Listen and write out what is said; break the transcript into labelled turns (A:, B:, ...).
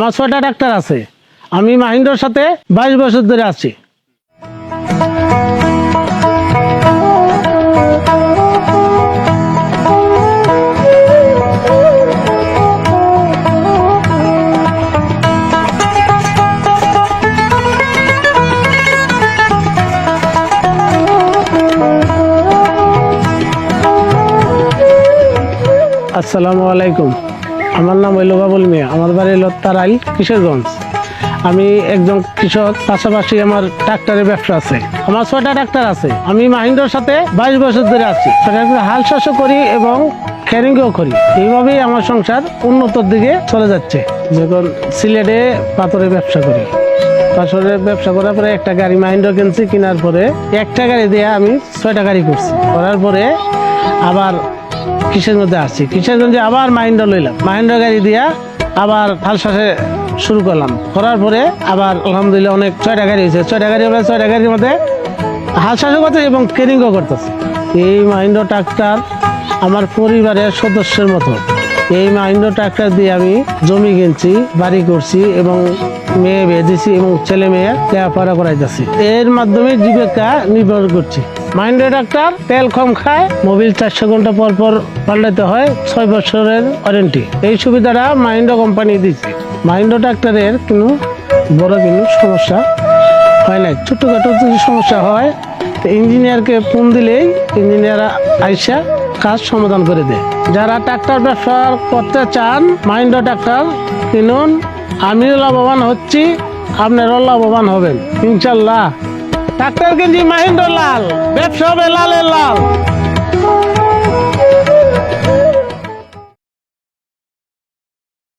A: আমার ছয়টা ডাক্তার আছে। আমি মাহিন্দ্রর সাথে বাইশ বছর ধরে আছি। আসসালামু আলাইকুম। আমার নাম হইল বাবুল মিয়া। আমার বাড়ি হলো তারাইল, কিশোরগঞ্জ। আমি একজন কৃষক, পাশাপাশি আমার ডাক্তারের ব্যবসা আছে। আমার ছয়টা ডাক্তার আছে। আমি মাহিন্দ্রর সাথে বাইশ বছর ধরে আছি। হাল চাষও করি এবং ক্যারিংও করি। এইভাবেই আমার সংসার উন্নতর দিকে চলে যাচ্ছে। যখন সিলেটে পাথরের ব্যবসা করি। পাথরের ব্যবসা করার পরে একটা গাড়ি মাহিন্দ্র কিনছি, কেনার পরে একটা গাড়ি দিয়ে আমি ছয়টা গাড়ি করছি। করার পরে আবার মধ্যে আসছি কিসেরগঞ্জে আবার মাহিন্দ্র লইলাম? মাহিন্দ্র গাড়ি দিয়া আবার হালসাসে শুরু করলাম। করার পরে আবার আলহামদুলিল্লাহ অনেক ছয়টা গাড়ি হয়েছে। ছয়টা গাড়ি হলে ছয়টা গাড়ির মধ্যে হালসাসও করতেছে এবং ট্রেনিংও করতেছে। এই মাহিন্দ্র ট্রাক্টর আমার পরিবারের সদস্যের মতো। এই মাহিন্দ্র ট্রাক্টর দিয়ে আমি জমি কিনছি, বাড়ি করছি এবং মেয়ে বিয়ে দিছি এবং ছেলে মেয়ে লেখাপড়া করাইতেছি। এর মাধ্যমে জীবিকা নির্ভর করছি। মাহিন্দ্র ট্রাক্টর তেল কম খায়, মোবিল চারশো ঘণ্টা পর পর পাল্টাতে হয়, ছয় বছরের ওয়ারেন্টি। এই সুবিধাটা মাহিন্দ্র কোম্পানি দিচ্ছে মাহিন্দ্র ট্রাক্টরের কোনো বড় কোনো সমস্যা হয় না ছোটখাটো যদি সমস্যা হয় ইঞ্জিনিয়ারকে ফোন দিলেই ইঞ্জিনিয়ার আইসা কাজ সমাধান করে দেয়। যারা ট্রাক্টর ব্যবসা করতে চান মাইন্ড ট্রাক্টর কিনুন। আমিও লাভবান হচ্ছি, আপনারাও লাভবান হবেন। ইনশাল্লাহ। ট্রাক্টর কিনছি মাহিন্দ্র লাল ব্যবসা হবে লালের লাল।